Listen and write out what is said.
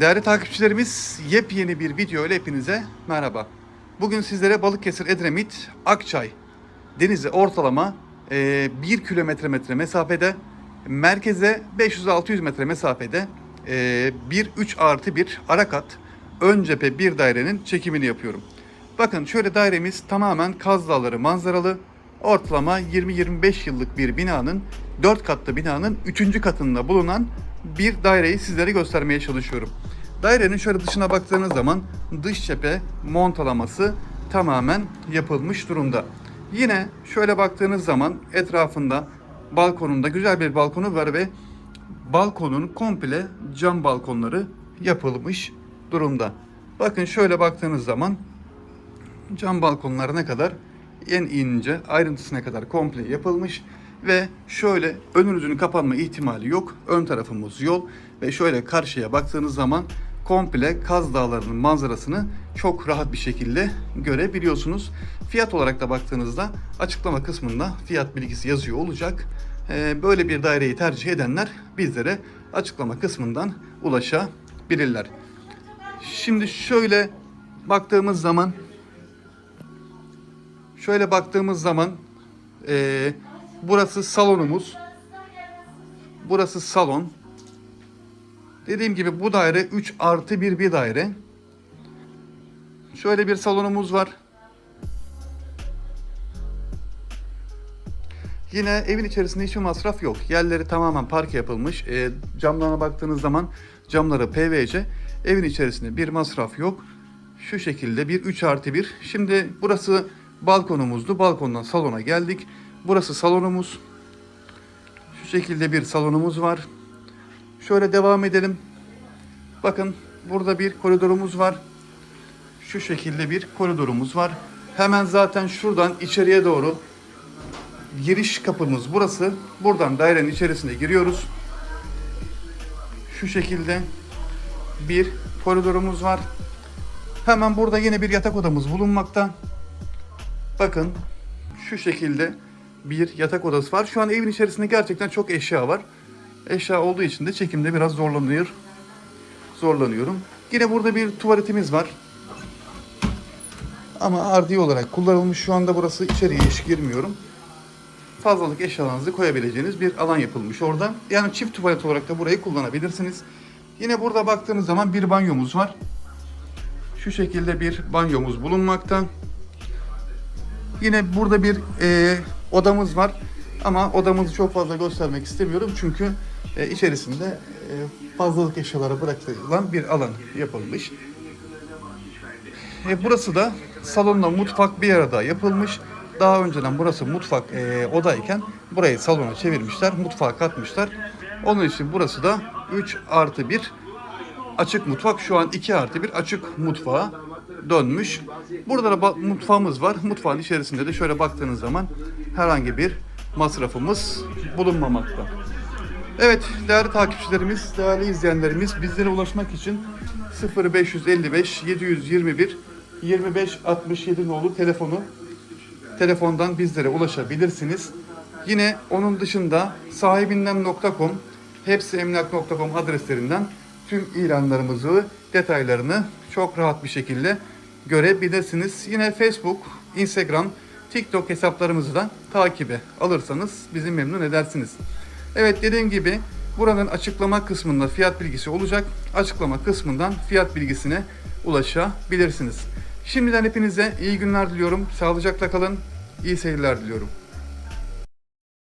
Değerli takipçilerimiz yepyeni bir video ile hepinize merhaba. Bugün sizlere Balıkesir Edremit Akçay denize ortalama e, 1 kilometre metre mesafede merkeze 500-600 metre mesafede e, bir 3 artı bir arakat ön cephe bir dairenin çekimini yapıyorum. Bakın şöyle dairemiz tamamen Kaz Dağları manzaralı. Ortalama 20-25 yıllık bir binanın 4 katlı binanın 3. katında bulunan bir daireyi sizlere göstermeye çalışıyorum. Dairenin şöyle dışına baktığınız zaman dış cephe montalaması tamamen yapılmış durumda. Yine şöyle baktığınız zaman etrafında balkonunda güzel bir balkonu var ve balkonun komple cam balkonları yapılmış durumda. Bakın şöyle baktığınız zaman cam balkonlar ne kadar en ince ayrıntısına kadar komple yapılmış ve şöyle önünüzün kapanma ihtimali yok. Ön tarafımız yol ve şöyle karşıya baktığınız zaman komple Kaz Dağları'nın manzarasını çok rahat bir şekilde görebiliyorsunuz. Fiyat olarak da baktığınızda açıklama kısmında fiyat bilgisi yazıyor olacak. Ee, Böyle bir daireyi tercih edenler bizlere açıklama kısmından ulaşabilirler. Şimdi şöyle baktığımız zaman Şöyle baktığımız zaman eee, burası salonumuz. Burası salon. Dediğim gibi bu daire 3 artı 1 bir daire. Şöyle bir salonumuz var. Yine evin içerisinde hiçbir masraf yok. Yerleri tamamen parke yapılmış. E, camlarına baktığınız zaman camları PVC. Evin içerisinde bir masraf yok. Şu şekilde bir 3 artı 1. Şimdi burası balkonumuzdu. Balkondan salona geldik. Burası salonumuz. Şu şekilde bir salonumuz var. Şöyle devam edelim. Bakın burada bir koridorumuz var. Şu şekilde bir koridorumuz var. Hemen zaten şuradan içeriye doğru giriş kapımız burası. Buradan dairenin içerisine giriyoruz. Şu şekilde bir koridorumuz var. Hemen burada yine bir yatak odamız bulunmakta. Bakın şu şekilde bir yatak odası var. Şu an evin içerisinde gerçekten çok eşya var. Eşya olduğu için de çekimde biraz zorlanıyor. Zorlanıyorum. Yine burada bir tuvaletimiz var. Ama ardi olarak kullanılmış. Şu anda burası içeriye hiç girmiyorum. Fazlalık eşyalarınızı koyabileceğiniz bir alan yapılmış orada. Yani çift tuvalet olarak da burayı kullanabilirsiniz. Yine burada baktığınız zaman bir banyomuz var. Şu şekilde bir banyomuz bulunmakta. Yine burada bir e, odamız var. Ama odamızı çok fazla göstermek istemiyorum. Çünkü e, içerisinde e, fazlalık eşyaları bırakılan bir alan yapılmış. E, burası da salonla mutfak bir arada yapılmış. Daha önceden burası mutfak e, odayken burayı salona çevirmişler. Mutfağa katmışlar. Onun için burası da 3 artı 1 açık mutfak. Şu an 2 artı 1 açık mutfağa dönmüş. Burada da mutfağımız var. Mutfağın içerisinde de şöyle baktığınız zaman herhangi bir masrafımız bulunmamakta. Evet değerli takipçilerimiz, değerli izleyenlerimiz bizlere ulaşmak için 0555 721 25 67 nolu telefonu telefondan bizlere ulaşabilirsiniz. Yine onun dışında sahibinden.com, hepsiemlak.com adreslerinden tüm ilanlarımızı, detaylarını çok rahat bir şekilde görebilirsiniz. Yine Facebook, Instagram, TikTok hesaplarımızı da takibe alırsanız bizi memnun edersiniz. Evet dediğim gibi buranın açıklama kısmında fiyat bilgisi olacak. Açıklama kısmından fiyat bilgisine ulaşabilirsiniz. Şimdiden hepinize iyi günler diliyorum. Sağlıcakla kalın. İyi seyirler diliyorum.